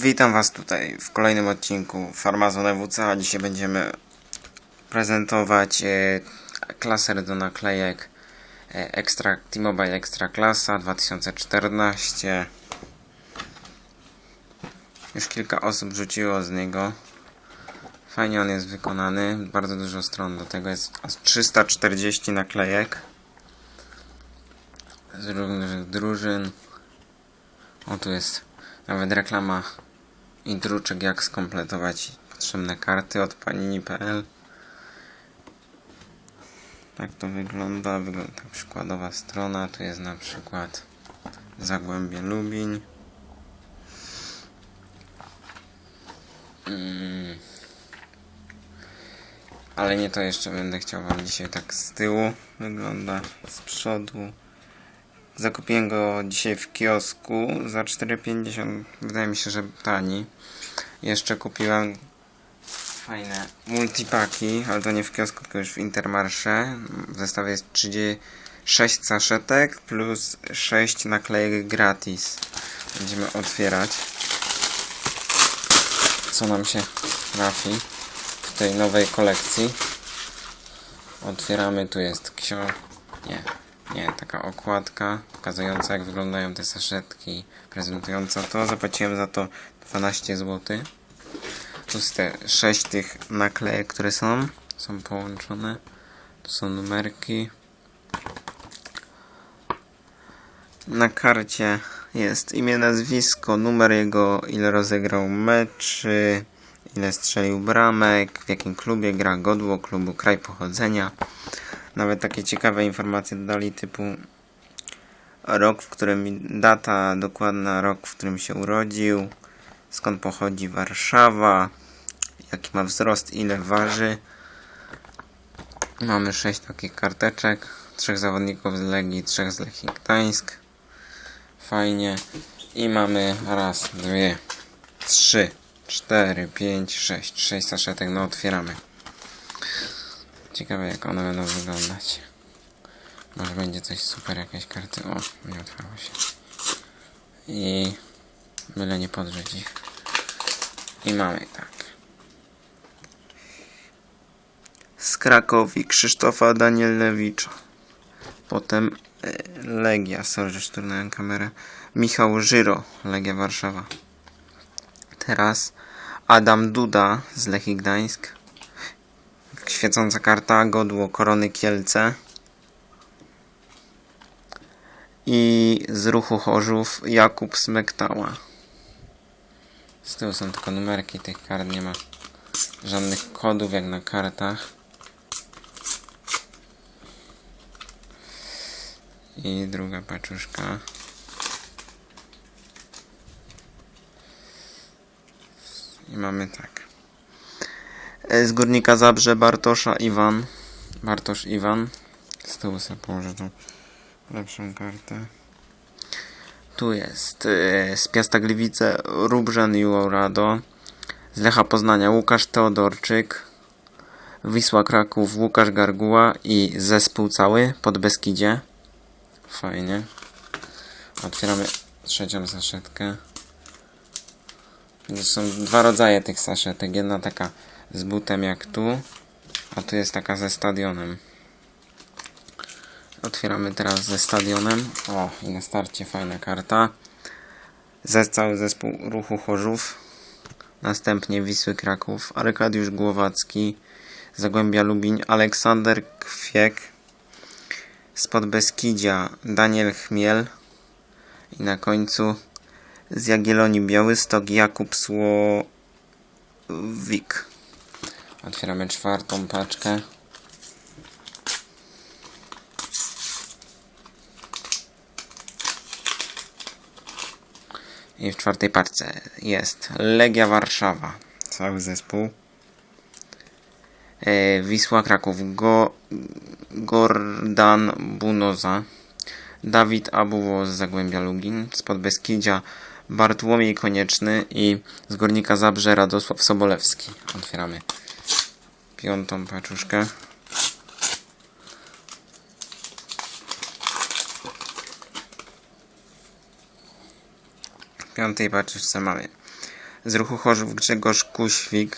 Witam Was tutaj w kolejnym odcinku Farmazon EWC, a dzisiaj będziemy prezentować e, klaser do naklejek e, Extra, T-Mobile Extra Klasa 2014 Już kilka osób rzuciło z niego. Fajnie on jest wykonany, bardzo dużo stron do tego jest. Aż 340 naklejek. Z różnych drużyn. O tu jest nawet reklama i druczek jak skompletować potrzebne karty od panini.pl Tak to wygląda, wygląda tak przykładowa strona, tu jest na przykład Zagłębie Lubin. Mm. Ale nie to jeszcze będę chciał wam dzisiaj tak z tyłu wygląda, z przodu Zakupiłem go dzisiaj w kiosku za 4,50. Wydaje mi się, że tani. Jeszcze kupiłem fajne multipaki, ale to nie w kiosku, tylko już w Intermarché. W zestawie jest 36 saszetek plus 6 naklejek gratis. Będziemy otwierać. Co nam się trafi w tej nowej kolekcji. Otwieramy, tu jest książka. Nie, nie, taka okładka pokazująca jak wyglądają te saszetki, prezentująca to. Zapłaciłem za to 12 zł. Jest te 6 tych naklejek, które są, są połączone. Tu są numerki. Na karcie jest imię, nazwisko, numer jego, ile rozegrał meczy, ile strzelił bramek, w jakim klubie gra, godło klubu, kraj pochodzenia. Nawet takie ciekawe informacje dodali typu rok, w którym data dokładna, rok, w którym się urodził, skąd pochodzi Warszawa, jaki ma wzrost, ile waży. Mamy sześć takich karteczek, trzech zawodników z Legii, trzech z Lechii Gdańsk. Fajnie. I mamy raz, dwie, trzy, cztery, pięć, sześć. Sześć saszetek, no otwieramy. Ciekawe jak one będą wyglądać. Może będzie coś super, jakieś karty. O, nie otwarło się. I byle nie podrzeć ich. I mamy tak. Z Krakowi Krzysztofa Danielewicza. Potem e, Legia, sorry, że szturnąłem kamerę. Michał Żyro, Legia Warszawa. Teraz Adam Duda z Lechii Gdańsk. Świecąca karta, godło Korony Kielce. I z ruchu Chorzów Jakub Smektała. Z tyłu są tylko numerki tych kart, nie ma żadnych kodów jak na kartach. I druga paczuszka. I mamy tak. E, Z Górnika Zabrze Bartosza Iwan. Bartosz Iwan. Z tyłu sobie położę tą lepszą kartę. Tu jest e, z Piasta Gliwice Rubrzan Jurado. Z Lecha Poznania Łukasz Teodorczyk. Wisła Kraków Łukasz Garguła i zespół cały pod Beskidzie. Fajnie. Otwieramy trzecią saszetkę. To są dwa rodzaje tych saszetek. Jedna taka z butem jak tu, a tu jest taka ze stadionem. Otwieramy teraz ze stadionem. O, i na starcie fajna karta. Ze cały zespół ruchu Chorzów. Następnie Wisły Kraków. Arkadiusz Głowacki. Zagłębia Lubin. Aleksander Kwiek. Spod Beskidzia Daniel Chmiel. I na końcu z Jagiellonii Białystok Jakub Słowik. Otwieramy czwartą paczkę. I w czwartej paczce jest Legia Warszawa, cały zespół. E, Wisła Kraków, Go, Gordan Bunoza, Dawid Abuło z Zagłębia Lugin, spod Beskidzia Bartłomiej Konieczny i z Górnika Zabrze Radosław Sobolewski. Otwieramy piątą paczuszkę. W piątej paczuszce mamy z ruchu Chorzów Grzegorz Kuświk.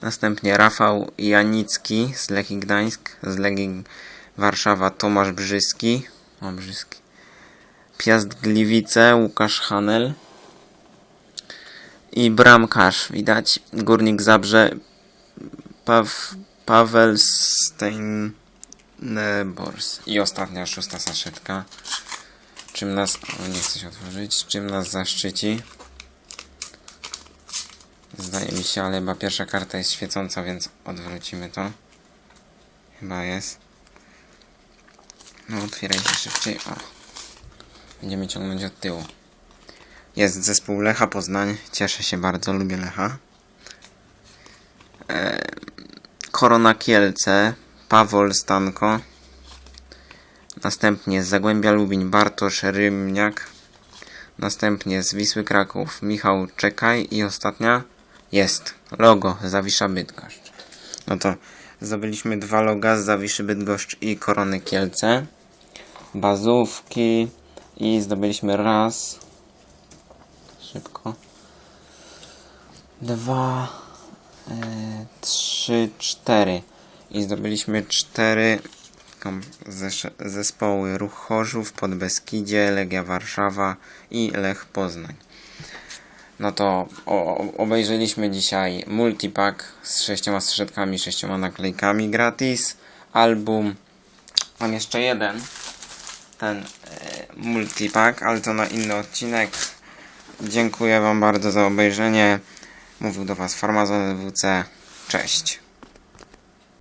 Następnie Rafał Janicki z Lechii Gdańsk, z Legii Warszawa Tomasz Brzyski. O, Brzyski. Piast Gliwice Łukasz Hanel. I bramkarz, widać, Górnik Zabrze Paw, Paweł Steinbors. I ostatnia, szósta saszetka. Czym nas... O, nie chcę się otworzyć. Czym nas zaszczyci? Zdaje mi się, ale chyba pierwsza karta jest świecąca, więc odwrócimy to. Chyba jest. No, otwieraj się szybciej. O. Będziemy ciągnąć od tyłu. Jest zespół Lecha Poznań. Cieszę się bardzo, lubię Lecha. E, Korona Kielce, Pawol Stanko. Następnie z Zagłębia Lubin Bartosz Rymniak. Następnie z Wisły Kraków Michał Czekaj. I ostatnia jest logo Zawisza Bydgoszcz. No to zdobyliśmy dwa loga z Zawiszy Bydgoszcz i Korony Kielce. Bazówki i zdobyliśmy raz. Szybko. Dwa, e, trzy, cztery. I zdobyliśmy cztery kom- zesz- zespoły Ruch Chorzów, Podbeskidzie, Legia Warszawa i Lech Poznań. No to obejrzeliśmy dzisiaj multipack z sześcioma saszetkami, sześcioma naklejkami gratis. Album. Mam jeszcze jeden. Ten e, multipack, ale to na inny odcinek. Dziękuję Wam bardzo za obejrzenie. Mówił do Was Farmazon LWC. Cześć.